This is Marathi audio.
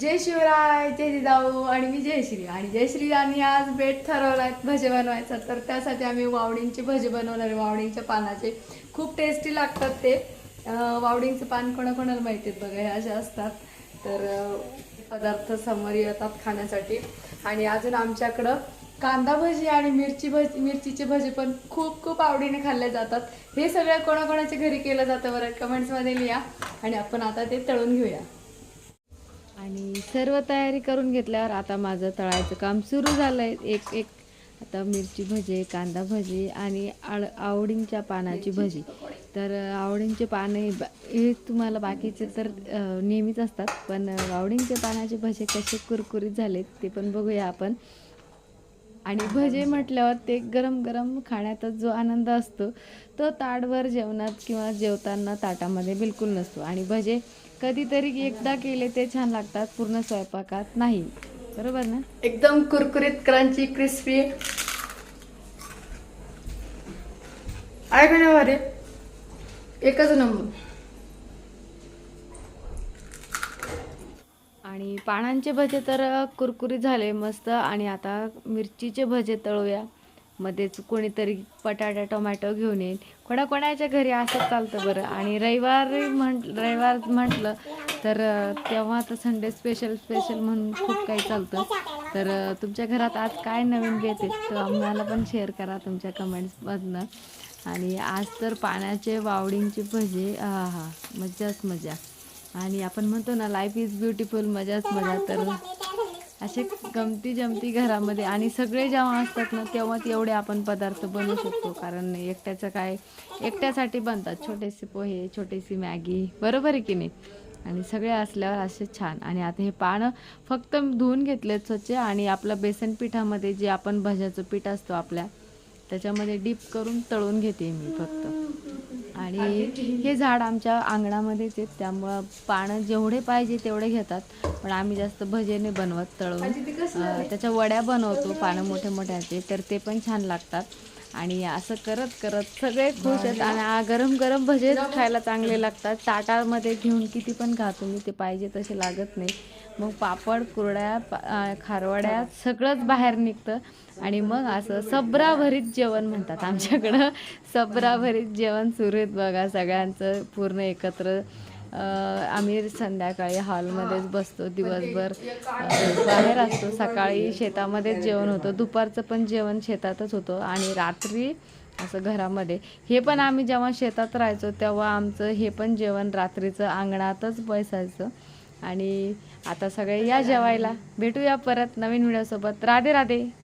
जय शिवराय जय जिजाऊ आणि मी जयश्री. आणि जयश्री यांनी आज बेट ठरवलाय भजे बनवायचा. तर त्यासाठी आम्ही वावडींचे भजे बनवणार आहे. वावडींच्या पानाचे खूप टेस्टी लागतात ते. वावडींचं पान कोणाकोणाला माहिती आहेत बघा हे असे असतात. तर पदार्थ समोर येतात खाण्यासाठी. आणि अजून आमच्याकडं कांदा भजी आणि मिरची भजी मिरचीचे भजी पण खूप खूप आवडीने खाल्ले जातात. हे सगळं कोणाकोणाच्या घरी केलं जातं बरं? कमेंट्समध्ये लिहा. आणि आपण आता ते तळून घेऊया. आणि सर्व तयारी करून घेतल्यावर आता माझं तळायचं काम सुरू झालं आहे एक एक आता मिरची भजी कांदा भजी आणि आळ आवडींच्या पानाची भजी. तर आवडींचे पाने ब- हे तुम्हाला बाकीचे तर नेहमीच असतात. पण आवडींचे पानाचे भजे कसे कुरकुरीत झालेत ते पण बघूया आपण. आणि भजे म्हटल्यावर ते गरम गरम खाण्यातच जो आनंद असतो तो ताटभर जेवणात किंवा जेवताना ताटामध्ये बिलकुल नसतो. आणि भजे कधीतरी एकदा केले ते छान लागतात पूर्ण स्वयंपाकात नाही. बरोबर ना? एकदम कुरकुरीत क्रंची क्रिस्पी. आहे का अरे एकच नंबर. आणि पानांचे भजे तर कुरकुरीत झाले मस्त. आणि आता मिरचीचे भजे तळूया. मध्येच कोणीतरी बटाटा टोमॅटो घेऊन येईल. कोणाकोणाच्या घरी असंच चालतं बरं. आणि रविवारी म्हण रविवार म्हटलं तर तेव्हा तर संडे स्पेशल स्पेशल म्हणून खूप काही चालतं. तर तुमच्या घरात आज काय नवीन घेते तर आम्हाला पण शेअर करा तुमच्या कमेंट्समधनं आणि आज तर पाण्याचे वावडींचे भजे हा हा मज्जाच मजा. आणि आपण म्हणतो ना लाईफ इज ब्युटिफुल मजाच मजा. तर असे गमती जमती घरामध्ये आणि सगळे जेव्हा असतात ना तेव्हा एवढे आपण पदार्थ बनवू शकतो. कारण एकट्याचं काय एकट्यासाठी बनतात. छोटेसे पोहे छोटीशी मॅगी. बरोबर आहे की नाही? आणि सगळे असल्यावर असे छान. आणि आता हे पानं फक्त धुवून घेतलेत स्वच्छ आणि आपलं बेसन पिठामध्ये जे आपण भज्याचं पीठ असतो आपल्या त्याच्यामध्ये डीप करून तळून घेते मी फक्त. आणि हे झाड आमच्या अंगणामध्येच आहेत त्यामुळं पानं जेवढे पाहिजे तेवढे घेतात. पण आम्ही जास्त भजेने बनवत तळून. त्याच्या वड्या बनवतो पानं मोठे मोठ्याचे तर ते पण छान लागतात. आणि असं करत करत सगळे खुश आहेत. आणि गरम गरम भजे खायला चांगले लागतात. ताटामध्ये घेऊन किती पण खा तुम्ही ते पाहिजे तसे लागत नाही. मग पापड कुरड्या खारवड्या सगळंच बाहेर निघतं. आणि मग असं सबराभरीत जेवण म्हणतात आमच्याकडं. सबराभरीत जेवण सुरू आहेत बघा सगळ्यांचं पूर्ण एकत्र. आम्ही संध्याकाळी हॉलमध्येच बसतो दिवसभर. अं, बाहेर असतो. सकाळी शेतामध्येच जेवण होतं. दुपारचं पण जेवण शेतातच होतं आणि रात्री असं घरामध्ये. हे पण आम्ही जेव्हा शेतात राहायचो तेव्हा आमचं हे पण जेवण रात्रीचं अंगणातच बसायचं. आणि आता सगळे या जेवायला. भेटूया परत नवीन व्हिडिओसोबत. राधे राधे.